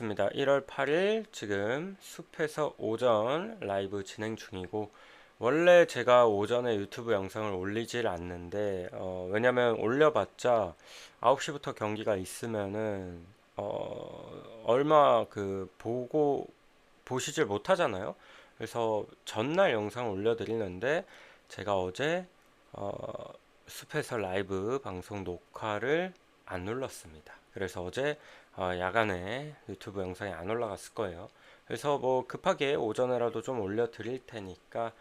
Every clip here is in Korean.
반갑습니다. 1월 8일 지금 숲에서 오전 라이브 진행 중이고 원래 제가 오전에 유튜브 영상을 올리질 않는데 어, 왜냐면 올려봤자 9시부터 경기가 있으면은 어, 얼마 그 보고 보시질 못하잖아요. 그래서 전날 영상 올려드리는데 제가 어제 어, 숲에서 라이브 방송 녹화를 안 눌렀습니다. 그래서 어제 어, 야간에 유튜브 영상이 안 올라갔을 거예요. 그래서 뭐 급하게 오전에라도 좀 올려 드릴 테니까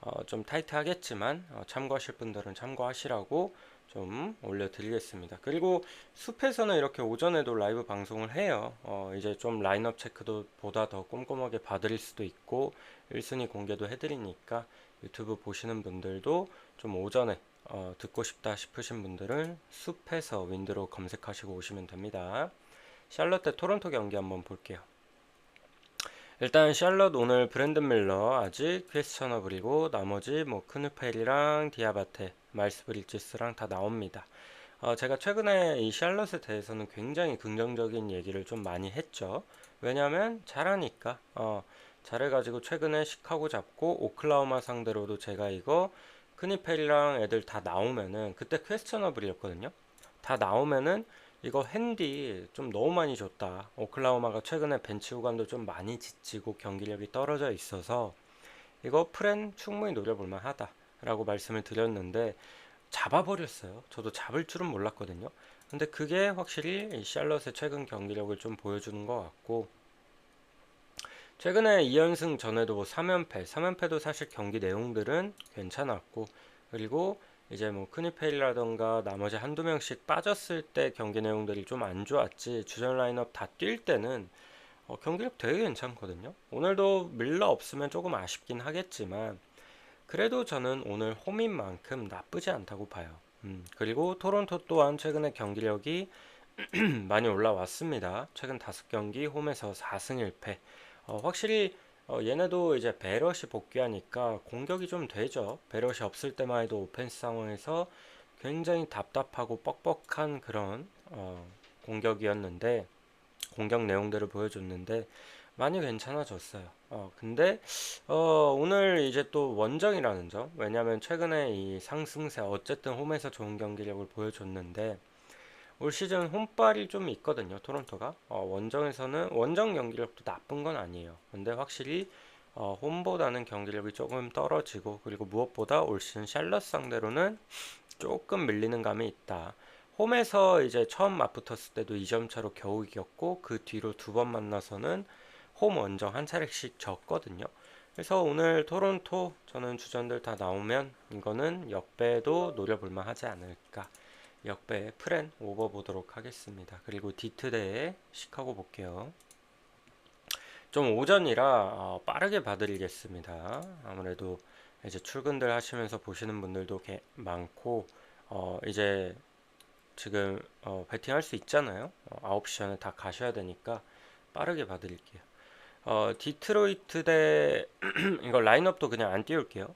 어, 좀 타이트하겠지만 어, 참고하실 분들은 참고하시라고 좀 올려드리겠습니다. 그리고 숲에서는 이렇게 오전에도 라이브 방송을 해요. 어, 이제 좀 라인업 체크도 보다 더 꼼꼼하게 봐드릴 수도 있고 1순위 공개도 해드리니까 유튜브 보시는 분들도 좀 오전에 어, 듣고 싶다 싶으신 분들은 숲에서 윈드로 검색하시고 오시면 됩니다. 샬럿 대 토론토 경기 한번 볼게요. 일단 샬럿 오늘 브랜든 밀러 아직 퀘스천어블이고 나머지 뭐 크누펠이랑 디아바테, 말스 브리지스랑 다 나옵니다. 어, 제가 최근에 이 샬럿에 대해서는 굉장히 긍정적인 얘기를 좀 많이 했죠. 왜냐면 잘하니까 어, 잘해가지고 최근에 시카고 잡고 오클라호마 상대로도 제가 이거 크니펠이랑 애들 다 나오면은 그때 퀘스천어블이었거든요. 다 나오면은 이거 핸디 좀 너무 많이 줬다. 오클라호마가 최근에 벤치 후반도 좀 많이 지치고 경기력이 떨어져 있어서 이거 프렌 충분히 노려볼 만하다. 라고 말씀을 드렸는데 잡아버렸어요. 저도 잡을 줄은 몰랐거든요. 근데 그게 확실히 이 샬럿의 최근 경기력을 좀 보여주는 것 같고 최근에 2연승 전에도 뭐 3연패, 3연패도 사실 경기 내용들은 괜찮았고 그리고 이제 뭐 크니페이라던가 나머지 한두 명씩 빠졌을 때 경기 내용들이 좀 안 좋았지 주전 라인업 다 뛸 때는 어, 경기력 되게 괜찮거든요. 오늘도 밀러 없으면 조금 아쉽긴 하겠지만 그래도 저는 오늘 홈인 만큼 나쁘지 않다고 봐요. 음, 그리고 토론토 또한 최근에 경기력이 많이 올라왔습니다. 최근 다섯 경기 홈에서 4승 1패. 어, 확실히 어, 얘네도 이제 베럿이 복귀하니까 공격이 좀 되죠. 베럿이 없을 때만 해도 오펜스 상황에서 굉장히 답답하고 뻑뻑한 그런 어, 공격이었는데 공격 내용들을 보여줬는데 많이 괜찮아졌어요. 어, 근데 어, 오늘 이제 또 원정이라는 점 왜냐하면 최근에 이 상승세 어쨌든 홈에서 좋은 경기력을 보여줬는데 올 시즌 홈발이 좀 있거든요. 토론토가 어, 원정에서는 원정 경기력도 나쁜 건 아니에요. 근데 확실히 어, 홈보다는 경기력이 조금 떨어지고 그리고 무엇보다 올 시즌 샬럿 상대로는 조금 밀리는 감이 있다. 홈에서 이제 처음 맞붙었을 때도 2점 차로 겨우 이겼고 그 뒤로 두 번 만나서는 홈 원정 한 차례씩 졌거든요. 그래서 오늘 토론토 저는 주전들 다 나오면 이거는 역배도 노려볼만 하지 않을까. 역배 프렌 오버 보도록 하겠습니다. 그리고 디트대에 시카고 볼게요. 좀 오전이라 어, 빠르게 봐드리겠습니다. 아무래도 이제 출근들 하시면서 보시는 분들도 많고 어, 이제 지금 어, 배팅 할 수 있잖아요. 어, 9시 전에 다 가셔야 되니까 빠르게 봐드릴게요. 어, 디트로이트 대 이거 라인업도 그냥 안 띄울게요.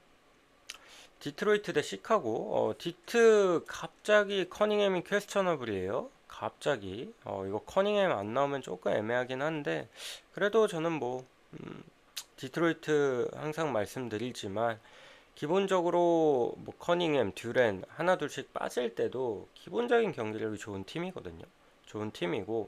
디트로이트 대 시카고. 어, 디트 갑자기 커닝햄이 퀘스천어블이에요. 갑자기. 어, 이거 커닝햄 안 나오면 조금 애매하긴 한데 그래도 저는 뭐 음, 디트로이트 항상 말씀드리지만 기본적으로 뭐 커닝햄, 듀렌 하나 둘씩 빠질 때도 기본적인 경기력이 좋은 팀이거든요. 좋은 팀이고.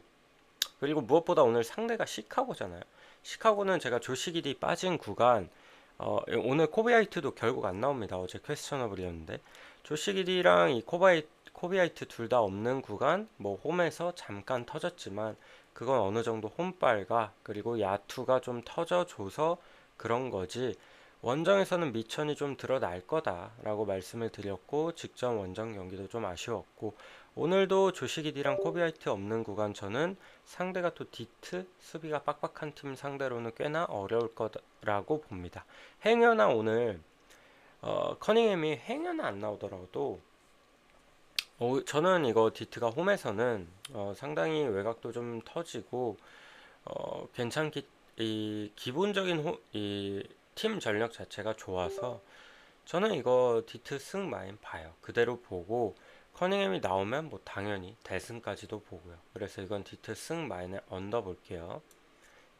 그리고 무엇보다 오늘 상대가 시카고잖아요. 시카고는 제가 조시기디 빠진 구간 어, 오늘 코비아이트도 결국 안 나옵니다. 어제 퀘스천어블이었는데 조시기디랑 이 코바이, 코비아이트 둘 다 없는 구간 뭐 홈에서 잠깐 터졌지만 그건 어느 정도 홈발과 그리고 야투가 좀 터져줘서 그런 거지 원정에서는 미천이 좀 드러날 거다라고 말씀을 드렸고 직전 원정 경기도 좀 아쉬웠고 오늘도 조시기디랑 코비아이트 없는 구간 저는 상대가 또 디트 수비가 빡빡한 팀 상대로는 꽤나 어려울 거라고 봅니다. 행여나 오늘 어, 커닝햄이 행여나 안 나오더라도 어, 저는 이거 디트가 홈에서는 어, 상당히 외곽도 좀 터지고 어, 괜찮기 이 기본적인 호, 이 팀 전력 자체가 좋아서 저는 이거 디트 승 마인 봐요. 그대로 보고 커닝햄이 나오면 뭐 당연히 대승까지도 보고요. 그래서 이건 디트 승 마인에 언더 볼게요.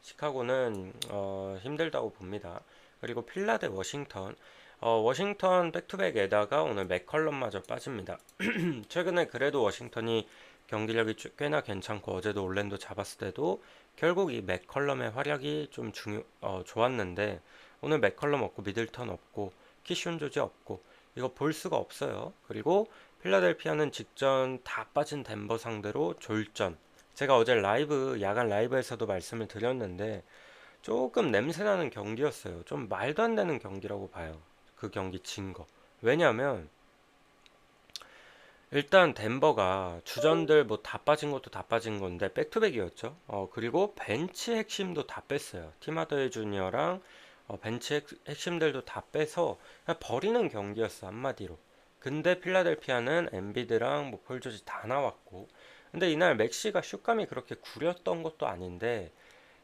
시카고는 어, 힘들다고 봅니다. 그리고 필라 대 워싱턴. 어, 워싱턴 백투백에다가 오늘 맥컬럼마저 빠집니다. 최근에 그래도 워싱턴이 경기력이 쭉- 꽤나 괜찮고 어제도 올랜도 잡았을 때도 결국 이 맥컬럼의 활약이 좀 중요 어, 좋았는데 오늘 맥컬럼 없고 미들턴 없고 키슌 조지 없고 이거 볼 수가 없어요. 그리고 필라델피아는 직전 다 빠진 덴버 상대로 졸전. 제가 어제 라이브 야간 라이브에서도 말씀을 드렸는데 조금 냄새나는 경기였어요. 좀 말도 안 되는 경기라고 봐요. 그 경기 진 거. 왜냐면 일단 덴버가 주전들 뭐 다 빠진 것도 다 빠진 건데 백투백이었죠. 어 그리고 벤치 핵심도 다 뺐어요. 티마더의 주니어랑 어, 벤치 핵, 핵심들도 다 빼서 버리는 경기였어 한마디로. 근데 필라델피아는 엔비드랑 뭐 폴조지 다 나왔고 근데 이날 맥시가 슛감이 그렇게 구렸던 것도 아닌데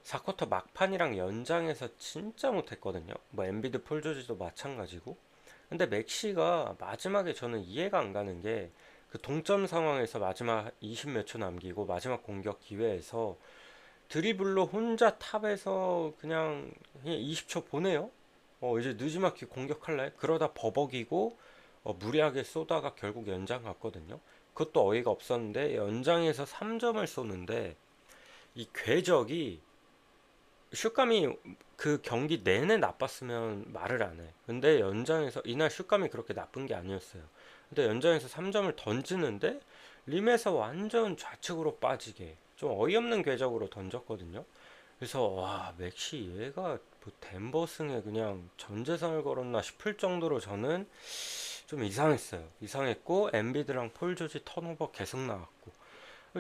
4쿼터 막판이랑 연장에서 진짜 못했거든요. 뭐 엔비드 폴조지도 마찬가지고. 근데 맥시가 마지막에 저는 이해가 안 가는 게 그 동점 상황에서 마지막 20 몇 초 남기고 마지막 공격 기회에서 드리블로 혼자 탑에서 그냥, 그냥 20초 보내요. 어 이제 느지막이 공격할래? 그러다 버벅이고 어, 무리하게 쏘다가 결국 연장 갔거든요. 그것도 어이가 없었는데 연장에서 3점을 쏘는데 이 궤적이 슛감이 그 경기 내내 나빴으면 말을 안 해. 근데 연장에서 이날 슛감이 그렇게 나쁜 게 아니었어요. 근데 연장에서 3점을 던지는데 림에서 완전 좌측으로 빠지게 좀 어이없는 궤적으로 던졌거든요. 그래서 와 맥시 얘가 뭐 덴버승에 그냥 전 재산을 걸었나 싶을 정도로 저는 좀 이상했어요. 이상했고 엔비드랑 폴 조지 턴오버 계속 나왔고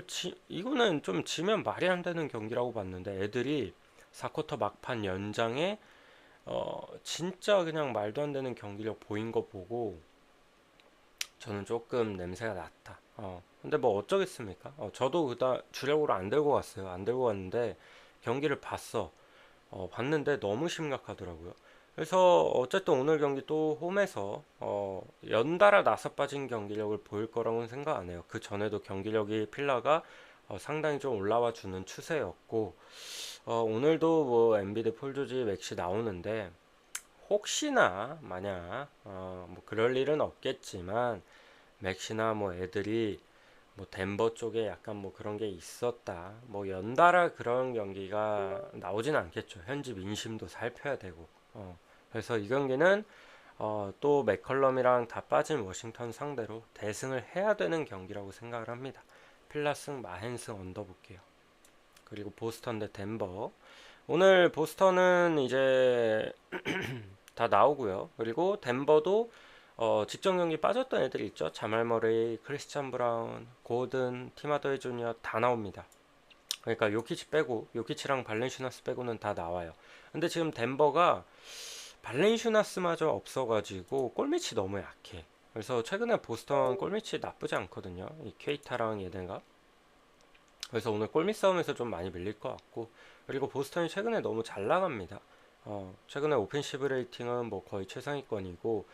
지, 이거는 좀 지면 말이 안 되는 경기라고 봤는데 애들이 4쿼터 막판 연장에 어 진짜 그냥 말도 안 되는 경기력 보인 거 보고 저는 조금 냄새가 났다. 어 근데 뭐 어쩌겠습니까? 어 저도 그다 주력으로 안 들고 갔어요. 안 들고 갔는데 경기를 봤어. 어 봤는데 너무 심각하더라고요. 그래서 어쨌든 오늘 경기 또 홈에서 어 연달아 나서 빠진 경기력을 보일 거라고는 생각 안 해요. 그 전에도 경기력이 필라가 어 상당히 좀 올라와 주는 추세였고 어 오늘도 뭐 엔비드 폴 조지 맥시 나오는데 혹시나 만약 어 뭐 그럴 일은 없겠지만 맥시나 뭐 애들이 뭐 덴버 쪽에 약간 뭐 그런 게 있었다. 뭐 연달아 그런 경기가 나오진 않겠죠. 현지 민심도 살펴야 되고. 어, 그래서 이 경기는 어, 또 맥컬럼이랑 다 빠진 워싱턴 상대로 대승을 해야 되는 경기라고 생각을 합니다. 필라승, 마헨승 언더 볼게요. 그리고 보스턴 대 덴버. 오늘 보스턴은 이제 다 나오고요. 그리고 덴버도 어, 직전 경기 빠졌던 애들 있죠. 자말 머레이, 크리스찬 브라운, 고든, 티마더의 주니어 다 나옵니다. 그러니까 요키치 빼고 요키치랑 발렌슈나스 빼고는 다 나와요. 근데 지금 덴버가 발렌슈나스마저 없어가지고 골밑이 너무 약해. 그래서 최근에 보스턴 골밑이 나쁘지 않거든요. 이 케이타랑 얘네가. 그래서 오늘 골밑 싸움에서 좀 많이 밀릴 것 같고 그리고 보스턴이 최근에 너무 잘 나갑니다. 어, 최근에 오펜시브 레이팅은 뭐 거의 최상위권이고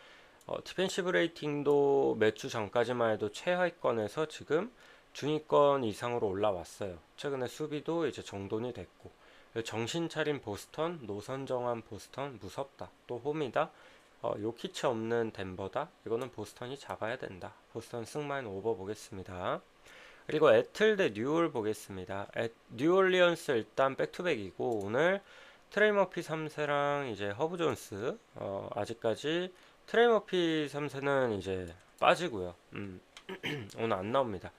어, 디펜시브 레이팅도 몇주 전까지만 해도 최하위권에서 지금 중위권 이상으로 올라왔어요. 최근에 수비도 이제 정돈이 됐고 정신 차린 보스턴, 노선 정한 보스턴 무섭다. 또 홈이다. 어, 요키치 없는 덴버다. 이거는 보스턴이 잡아야 된다. 보스턴 승만 오버 보겠습니다. 그리고 애틀 대 뉴올 보겠습니다. 애, 뉴올리언스 일단 백투백이고 오늘 트레이머피 3세랑 이제 허브 존스 어, 아직까지 트레이머피 3세는 이제 빠지고요. 음, 오늘 안 나옵니다.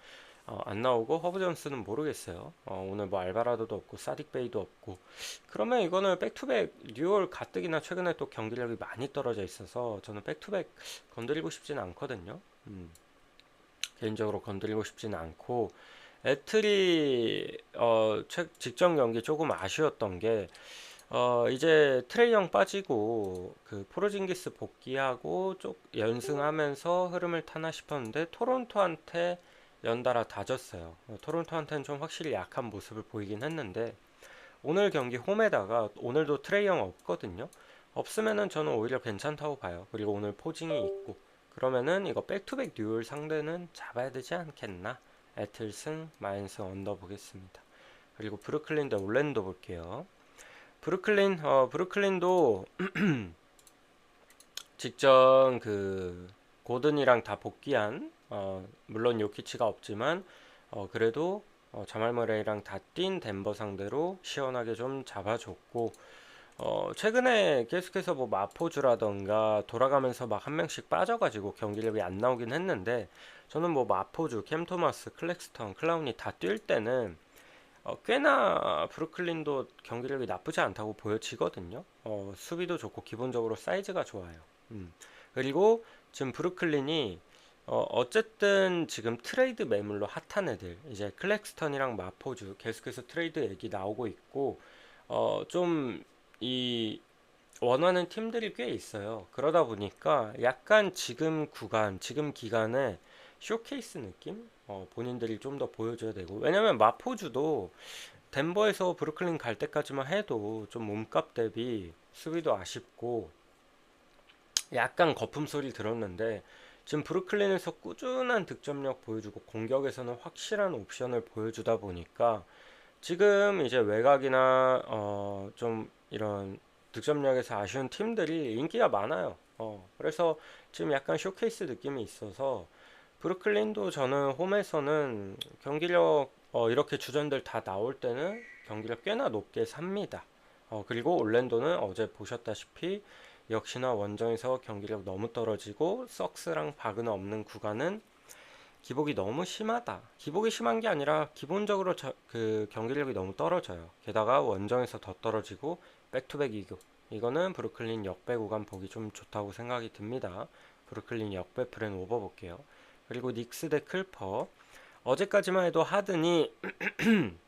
어, 안 나오고 허브 존스는 모르겠어요. 어, 오늘 뭐 알바라도도 없고 사딕 베이도 없고 그러면 이거는 백투백 뉴올 가뜩이나 최근에 또 경기력이 많이 떨어져 있어서 저는 백투백 건드리고 싶지는 않거든요. 음, 개인적으로 건드리고 싶지는 않고 애틀이 어, 최, 직전 경기 조금 아쉬웠던 게 어, 이제 트레이 형 빠지고 그 포르징기스 복귀하고 쪽 연승하면서 흐름을 타나 싶었는데 토론토한테 연달아 다졌어요. 어, 토론토한테는 좀 확실히 약한 모습을 보이긴 했는데 오늘 경기 홈에다가 오늘도 트레이 형 없거든요. 없으면은 저는 오히려 괜찮다고 봐요. 그리고 오늘 포징이 있고 그러면은 이거 백투백 듀얼 상대는 잡아야 되지 않겠나? 애틀승, 마인스 언더 보겠습니다. 그리고 브루클린 대 올랜도 볼게요. 브루클린 어 브루클린도 직전 그 고든이랑 다 복귀한 어 물론 요키치가 없지만 어 그래도 어 자말 머레이랑 다 뛴 덴버 상대로 시원하게 좀 잡아줬고 어 최근에 계속해서 뭐 마포주라던가 돌아가면서 막 한 명씩 빠져가지고 경기력이 안 나오긴 했는데 저는 뭐 마포주, 캠 토마스, 클렉스턴, 클라운이 다 뛸 때는 어, 꽤나 브루클린도 경기력이 나쁘지 않다고 보여지거든요. 어, 수비도 좋고 기본적으로 사이즈가 좋아요. 음. 그리고 지금 브루클린이 어, 어쨌든 지금 트레이드 매물로 핫한 애들 이제 클렉스턴이랑 마포주 계속해서 트레이드 얘기 나오고 있고 어, 좀 이 원하는 팀들이 꽤 있어요. 그러다 보니까 약간 지금 구간, 지금 기간에 쇼케이스 느낌? 어, 본인들이 좀 더 보여줘야 되고 왜냐면 마포주도 덴버에서 브루클린 갈 때까지만 해도 좀 몸값 대비 수비도 아쉽고 약간 거품 소리 들었는데 지금 브루클린에서 꾸준한 득점력 보여주고 공격에서는 확실한 옵션을 보여주다 보니까 지금 이제 외곽이나 어, 좀 이런 득점력에서 아쉬운 팀들이 인기가 많아요. 어, 그래서 지금 약간 쇼케이스 느낌이 있어서 브루클린도 저는 홈에서는 경기력 어, 이렇게 주전들 다 나올 때는 경기력 꽤나 높게 삽니다. 어, 그리고 올랜도는 어제 보셨다시피 역시나 원정에서 경기력 너무 떨어지고 썩스랑 바그너 없는 구간은 기복이 너무 심하다. 기복이 심한 게 아니라 기본적으로 저, 그 경기력이 너무 떨어져요. 게다가 원정에서 더 떨어지고 백투백 이교. 이거는 브루클린 역배 구간 보기 좀 좋다고 생각이 듭니다. 브루클린 역배 프렌 오버 볼게요. 그리고 닉스 대 클퍼. 어제까지만 해도 하든이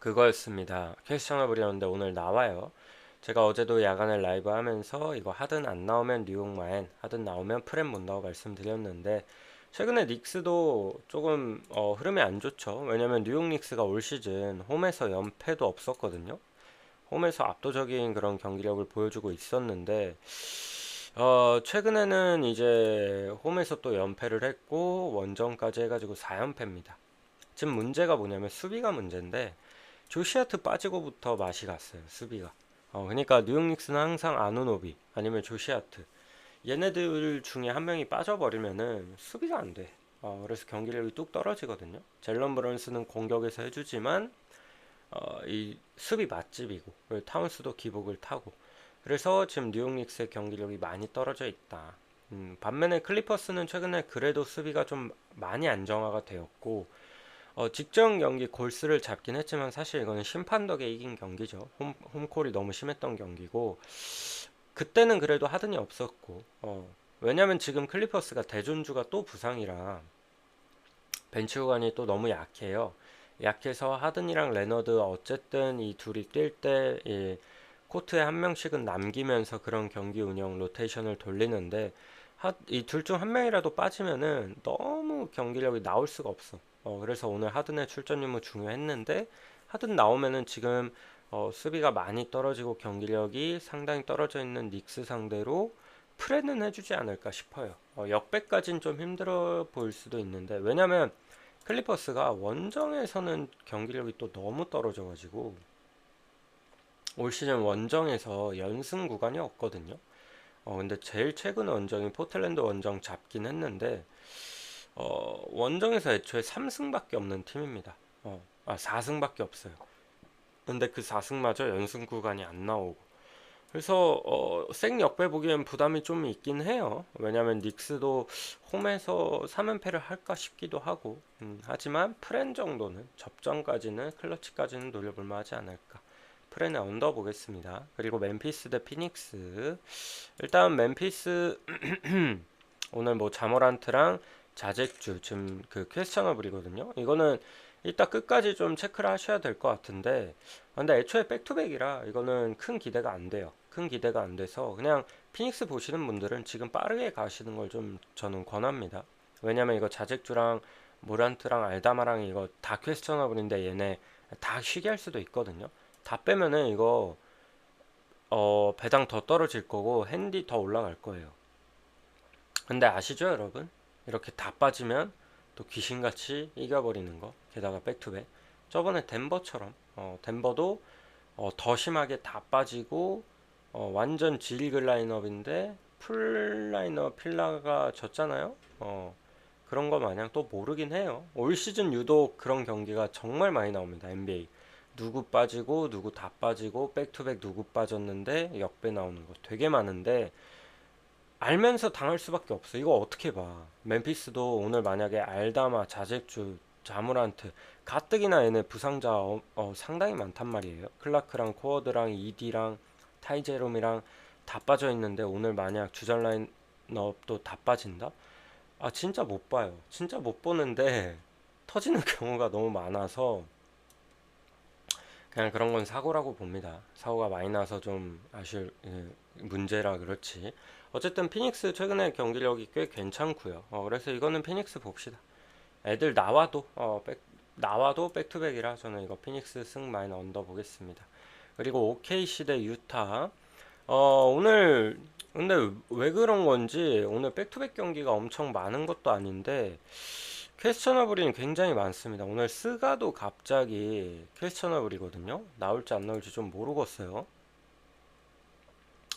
그거였습니다. 퀘스천을 부렸는데 오늘 나와요. 제가 어제도 야간에 라이브 하면서 이거 하든 안 나오면 뉴욕 마엔, 하든 나오면 프렌 못나고 말씀드렸는데 최근에 닉스도 조금 어, 흐름이 안 좋죠. 왜냐면 뉴욕 닉스가 올 시즌 홈에서 연패도 없었거든요. 홈에서 압도적인 그런 경기력을 보여주고 있었는데 어, 최근에는 이제 홈에서 또 연패를 했고 원정까지 해가지고 4연패입니다. 지금 문제가 뭐냐면 수비가 문제인데 조시아트 빠지고부터 맛이 갔어요. 수비가. 어, 그러니까 뉴욕 닉스는 항상 아누노비 아니면 조시아트 얘네들 중에 한 명이 빠져버리면은 수비가 안 돼. 어, 그래서 경기력이 뚝 떨어지거든요. 젤런 브런스는 공격에서 해주지만 어, 이 수비 맛집이고 타운스도 기복을 타고 그래서 지금 뉴욕 닉스의 경기력이 많이 떨어져 있다. 음, 반면에 클리퍼스는 최근에 그래도 수비가 좀 많이 안정화가 되었고 어, 직전 경기 골스를 잡긴 했지만 사실 이거는 심판 덕에 이긴 경기죠. 홈, 홈콜이 너무 심했던 경기고 그때는 그래도 하든이 없었고 어, 왜냐면 지금 클리퍼스가 대존주가 또 부상이라 벤치 구간이 또 너무 약해요. 약해서 하든이랑 레너드 어쨌든 이 둘이 뛸때 코트에 한 명씩은 남기면서 그런 경기 운영 로테이션을 돌리는데 이 둘 중 한 명이라도 빠지면은 너무 경기력이 나올 수가 없어. 어, 그래서 오늘 하든의 출전 유무 중요했는데 하든 나오면은 지금 어, 수비가 많이 떨어지고 경기력이 상당히 떨어져 있는 닉스 상대로 프레는 해주지 않을까 싶어요. 어, 역배까지는 좀 힘들어 보일 수도 있는데 왜냐면 클리퍼스가 원정에서는 경기력이 또 너무 떨어져가지고 올 시즌 원정에서 연승 구간이 없거든요. 어, 근데 제일 최근 원정이 포틀랜드 원정 잡긴 했는데 어, 원정에서 애초에 3승밖에 없는 팀입니다. 어, 아 4승밖에 없어요. 근데 그 4승마저 연승 구간이 안 나오고 그래서 어, 생 역배 보기엔 부담이 좀 있긴 해요. 왜냐면 닉스도 홈에서 3연패를 할까 싶기도 하고 음, 하지만 프렌 정도는 접전까지는 클러치까지는 노려볼 만하지 않을까. 프렌에 언더 보겠습니다. 그리고 멤피스 대 피닉스 일단 멤피스 오늘 뭐 자모란트랑 자잭주 지금 그 퀘스천어블이거든요. 이거는 이따 끝까지 좀 체크를 하셔야 될 것 같은데 근데 애초에 백투백이라 이거는 큰 기대가 안 돼요. 큰 기대가 안 돼서 그냥 피닉스 보시는 분들은 지금 빠르게 가시는 걸 좀 저는 권합니다. 왜냐면 이거 자잭주랑 모란트랑 알다마랑 이거 다 퀘스천어블인데 얘네 다 쉬게 할 수도 있거든요. 다 빼면은 이거 어 배당 더 떨어질 거고 핸디 더 올라갈 거예요. 근데 아시죠 여러분? 이렇게 다 빠지면 또 귀신같이 이겨버리는 거 게다가 백투백 저번에 덴버처럼 어, 덴버도 어, 더 심하게 다 빠지고 어, 완전 질글 라인업인데 풀 라인업 필라가 졌잖아요. 어, 그런 거 마냥 또 모르긴 해요. 올 시즌 유독 그런 경기가 정말 많이 나옵니다. NBA. 누구 빠지고 누구 다 빠지고 백투백 누구 빠졌는데 역배 나오는 거 되게 많은데 알면서 당할 수밖에 없어. 이거 어떻게 봐? 멤피스도 오늘 만약에 알다마, 자젝주, 자무란트, 가뜩이나 얘네 부상자 어, 어, 상당히 많단 말이에요. 클라크랑 코어드랑 이디랑 타이제롬이랑 다 빠져 있는데 오늘 만약 주전 라인업도 다 빠진다? 아 진짜 못 봐요. 진짜 못 보는데 터지는 경우가 너무 많아서 그냥 그런 건 사고라고 봅니다. 사고가 많이 나서 좀 아쉬울 예, 문제라 그렇지. 어쨌든 피닉스 최근에 경기력이 꽤 괜찮고요. 어, 그래서 이거는 피닉스 봅시다. 애들 나와도 어, 백, 나와도 백투백이라 저는 이거 피닉스 승 마인 언더 보겠습니다. 그리고 OKC 대 유타. 어, 오늘 근데 왜 그런 건지 오늘 백투백 경기가 엄청 많은 것도 아닌데 퀘스천어블이 굉장히 많습니다. 오늘 스가도 갑자기 퀘스천어블이거든요. 나올지 안 나올지 좀 모르겠어요.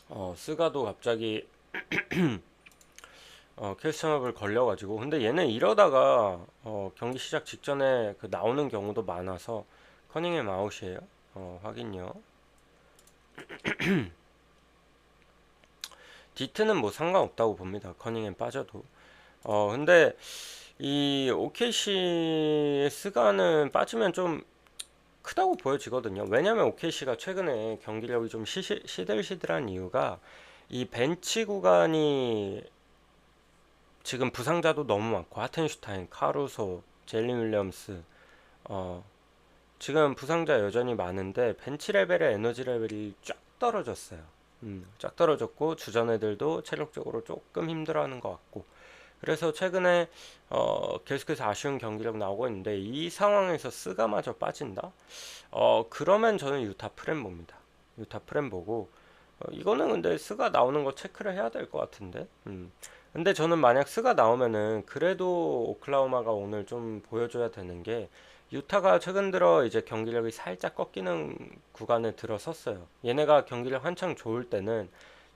어, 스가도 갑자기 어, 퀘스천업을 걸려가지고 근데 얘는 이러다가 어, 경기 시작 직전에 그 나오는 경우도 많아서 커닝햄 아웃이에요. 어, 확인요. 디트는 뭐 상관없다고 봅니다. 커닝햄 빠져도. 어, 근데 이 OKC 스가는 빠지면 좀 크다고 보여지거든요. 왜냐면 OKC가 최근에 경기력이 좀 시시, 시들시들한 이유가 이 벤치 구간이 지금 부상자도 너무 많고 하텐슈타인, 카루소, 젤리 윌리엄스 어 지금 부상자 여전히 많은데 벤치 레벨의 에너지 레벨이 쫙 떨어졌어요. 음, 쫙 떨어졌고 주전 애들도 체력적으로 조금 힘들어하는 것 같고 그래서 최근에 어, 계속해서 아쉬운 경기력 나오고 있는데 이 상황에서 스가마저 빠진다? 어, 그러면 저는 유타 프렘보입니다. 유타 프렘보고 어, 이거는 근데 스가 나오는 거 체크를 해야 될 것 같은데. 음. 근데 저는 만약 스가 나오면은 그래도 오클라호마가 오늘 좀 보여줘야 되는 게 유타가 최근 들어 이제 경기력이 살짝 꺾이는 구간에 들어섰어요. 얘네가 경기력 한창 좋을 때는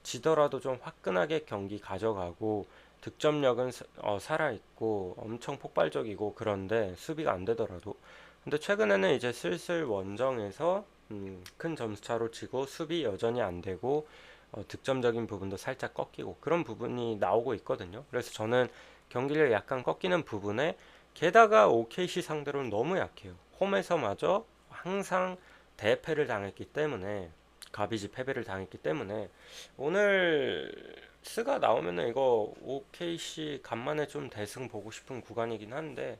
지더라도 좀 화끈하게 경기 가져가고 득점력은 어, 살아있고 엄청 폭발적이고 그런데 수비가 안 되더라도 근데 최근에는 이제 슬슬 원정에서 음, 큰 점수차로 치고 수비 여전히 안 되고 어, 득점적인 부분도 살짝 꺾이고 그런 부분이 나오고 있거든요. 그래서 저는 경기를 약간 꺾이는 부분에 게다가 OKC 상대로는 너무 약해요. 홈에서마저 항상 대패를 당했기 때문에 가비지 패배를 당했기 때문에 오늘 스가 나오면은 이거 OKC 간만에 좀 대승 보고 싶은 구간이긴 한데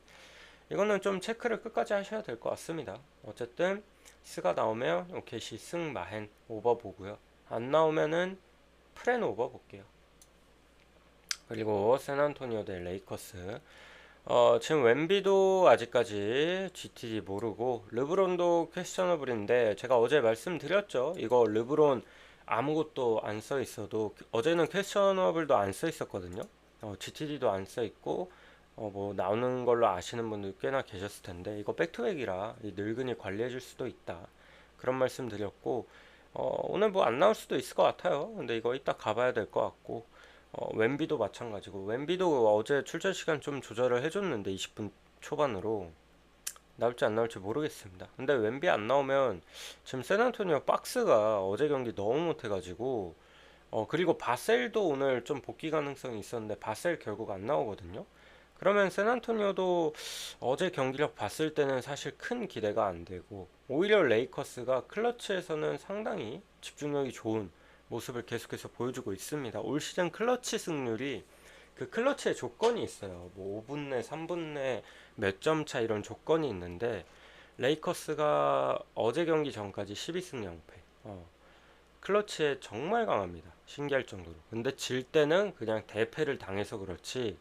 이거는 좀 체크를 끝까지 하셔야 될 것 같습니다. 어쨌든 스가 나오면 OKC 승 마헨 오버 보고요. 안 나오면은 프렌 오버 볼게요. 그리고 샌안토니오 대 레이커스 어, 지금 웬비도 아직까지 GTD 모르고 르브론도 퀘스천어블인데 제가 어제 말씀드렸죠. 이거 르브론 아무것도 안 써 있어도 어제는 퀘스천어블도 안 써 있었거든요. 어, GTD도 안 써 있고 어, 뭐 나오는 걸로 아시는 분들 꽤나 계셨을 텐데 이거 백투백이라 늙은이 관리해 줄 수도 있다. 그런 말씀 드렸고 어, 오늘 뭐 안 나올 수도 있을 것 같아요. 근데 이거 이따 가봐야 될 것 같고 어, 웬비도 마찬가지고 웬비도 어제 출전 시간 좀 조절을 해줬는데 20분 초반으로 나올지 안 나올지 모르겠습니다. 근데 웬비 안 나오면 지금 세안토니오 박스가 어제 경기 너무 못해가지고 어 그리고 바셀도 오늘 좀 복귀 가능성이 있었는데 바셀 결국 안 나오거든요. 그러면 샌안토니오도 어제 경기력 봤을 때는 사실 큰 기대가 안 되고 오히려 레이커스가 클러치에서는 상당히 집중력이 좋은 모습을 계속해서 보여주고 있습니다. 올 시즌 클러치 승률이 그 클러치의 조건이 있어요. 뭐 5분 내, 3분 내 몇 점 차 이런 조건이 있는데 레이커스가 어제 경기 전까지 12승 0패. 어. 클러치에 정말 강합니다. 신기할 정도로. 근데 질 때는 그냥 대패를 당해서 그렇지.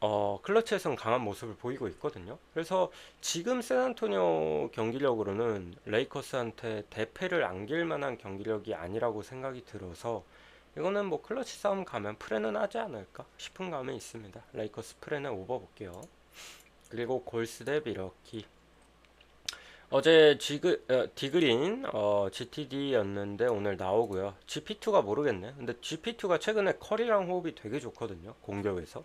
어, 클러치에선 강한 모습을 보이고 있거든요. 그래서 지금 샌안토니오 경기력으로는 레이커스한테 대패를 안길 만한 경기력이 아니라고 생각이 들어서 이거는 뭐 클러치 싸움 가면 프레는 하지 않을까 싶은 감이 있습니다. 레이커스 프레는 오버 볼게요. 그리고 골스 대 미러키. 어제 지그, 어, 디그린 어, GTD였는데 오늘 나오고요. GP2가 모르겠네. 근데 GP2가 최근에 컬이랑 호흡이 되게 좋거든요. 공격에서.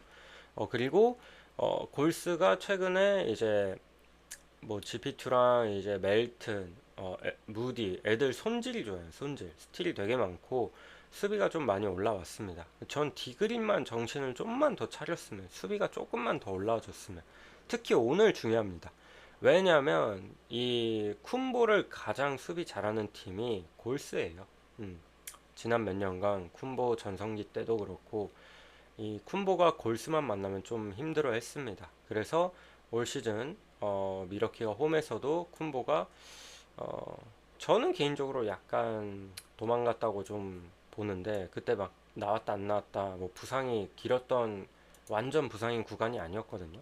어, 그리고 어, 골스가 최근에 이제 뭐 GP2랑 이제 멜튼, 어, 에- 무디 애들 손질이 좋아요. 손질. 스틸이 되게 많고 수비가 좀 많이 올라왔습니다. 전 디그린만 정신을 좀만 더 차렸으면 수비가 조금만 더 올라와줬으면 특히 오늘 중요합니다. 왜냐면 이 쿤보를 가장 수비 잘하는 팀이 골스예요. 음, 지난 몇 년간 쿤보 전성기 때도 그렇고 이 쿤보가 골스만 만나면 좀 힘들어 했습니다. 그래서 올 시즌 어, 미러키가 홈에서도 쿤보가 어, 저는 개인적으로 약간 도망갔다고 좀 보는데 그때 막 나왔다 안 나왔다 뭐 부상이 길었던 완전 부상인 구간이 아니었거든요.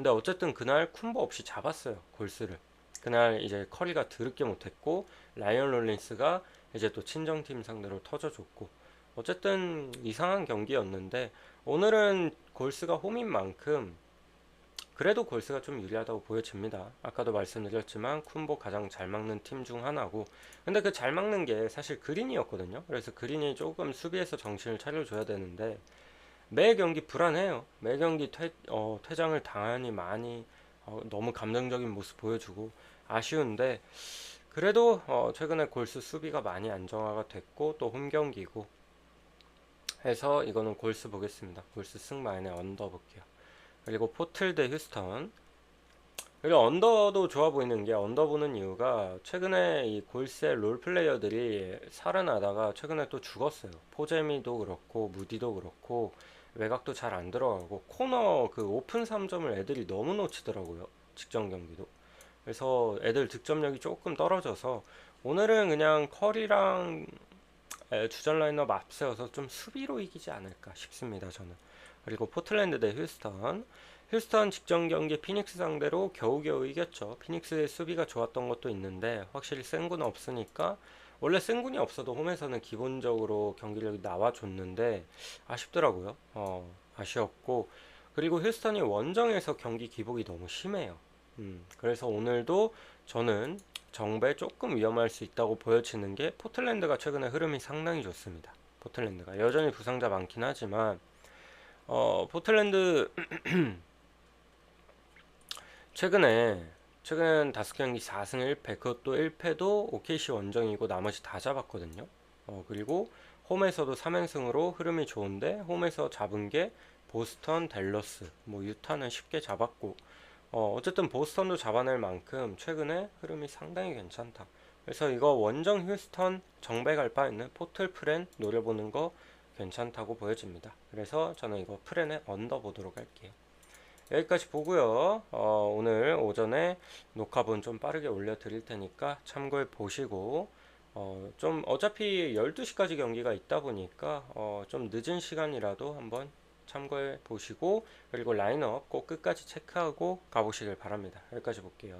근데 어쨌든 그날 쿤보 없이 잡았어요 골스를. 그날 이제 커리가 드럽게 못했고 라이언 롤린스가 이제 또 친정팀 상대로 터져줬고 어쨌든 이상한 경기였는데 오늘은 골스가 홈인 만큼 그래도 골스가 좀 유리하다고 보여집니다. 아까도 말씀드렸지만 쿤보 가장 잘 막는 팀 중 하나고 근데 그 잘 막는 게 사실 그린이었거든요. 그래서 그린이 조금 수비에서 정신을 차려줘야 되는데 매 경기 불안해요. 매 경기 퇴, 어, 퇴장을 당하니 많이 어, 너무 감정적인 모습 보여주고 아쉬운데 그래도 어, 최근에 골스 수비가 많이 안정화가 됐고 또 홈 경기고 해서 이거는 골스 보겠습니다. 골스 승마인의 언더 볼게요. 그리고 포틀 대 휴스턴. 그리고 언더도 좋아 보이는 게 언더 보는 이유가 최근에 이 골스의 롤 플레이어들이 살아나다가 최근에 또 죽었어요. 포제미도 그렇고 무디도 그렇고 외곽도 잘 안 들어가고 코너 그 오픈 3점을 애들이 너무 놓치더라고요. 직전 경기도. 그래서 애들 득점력이 조금 떨어져서 오늘은 그냥 에, 주전 라인업 앞세워서 좀 수비로 이기지 않을까 싶습니다. 저는. 그리고 포틀랜드 대 휴스턴. 휴스턴 직전 경기 피닉스 상대로 겨우겨우 이겼죠. 피닉스의 수비가 좋았던 것도 있는데 확실히 센군 없으니까 원래 센군이 없어도 홈에서는 기본적으로 경기력이 나와줬는데 아쉽더라고요. 어, 아쉬웠고 그리고 휴스턴이 원정에서 경기 기복이 너무 심해요. 음, 그래서 오늘도 저는 정배 조금 위험할 수 있다고 보여지는 게 포틀랜드가 최근에 흐름이 상당히 좋습니다. 포틀랜드가 여전히 부상자 많긴 하지만 어, 포틀랜드 최근에 최근 다섯 경기 4승 1패 그것도 1패도 OKC 원정이고 나머지 다 잡았거든요. 어, 그리고 홈에서도 3연승으로 흐름이 좋은데 홈에서 잡은 게 보스턴, 댈러스, 뭐 유타는 쉽게 잡았고 어, 어쨌든 보스턴도 잡아낼 만큼 최근에 흐름이 상당히 괜찮다. 그래서 이거 원정 휴스턴 정배 갈 바에는 포틀 프렌 노려보는 거 괜찮다고 보여집니다. 그래서 저는 이거 프렌에 언더 보도록 할게요. 여기까지 보고요. 어, 오늘 오전에 녹화본 좀 빠르게 올려드릴 테니까 참고해 보시고 어, 좀 어차피 12시까지 경기가 있다 보니까 어, 좀 늦은 시간이라도 한번 참고해 보시고 그리고 라인업 꼭 끝까지 체크하고 가보시길 바랍니다. 여기까지 볼게요.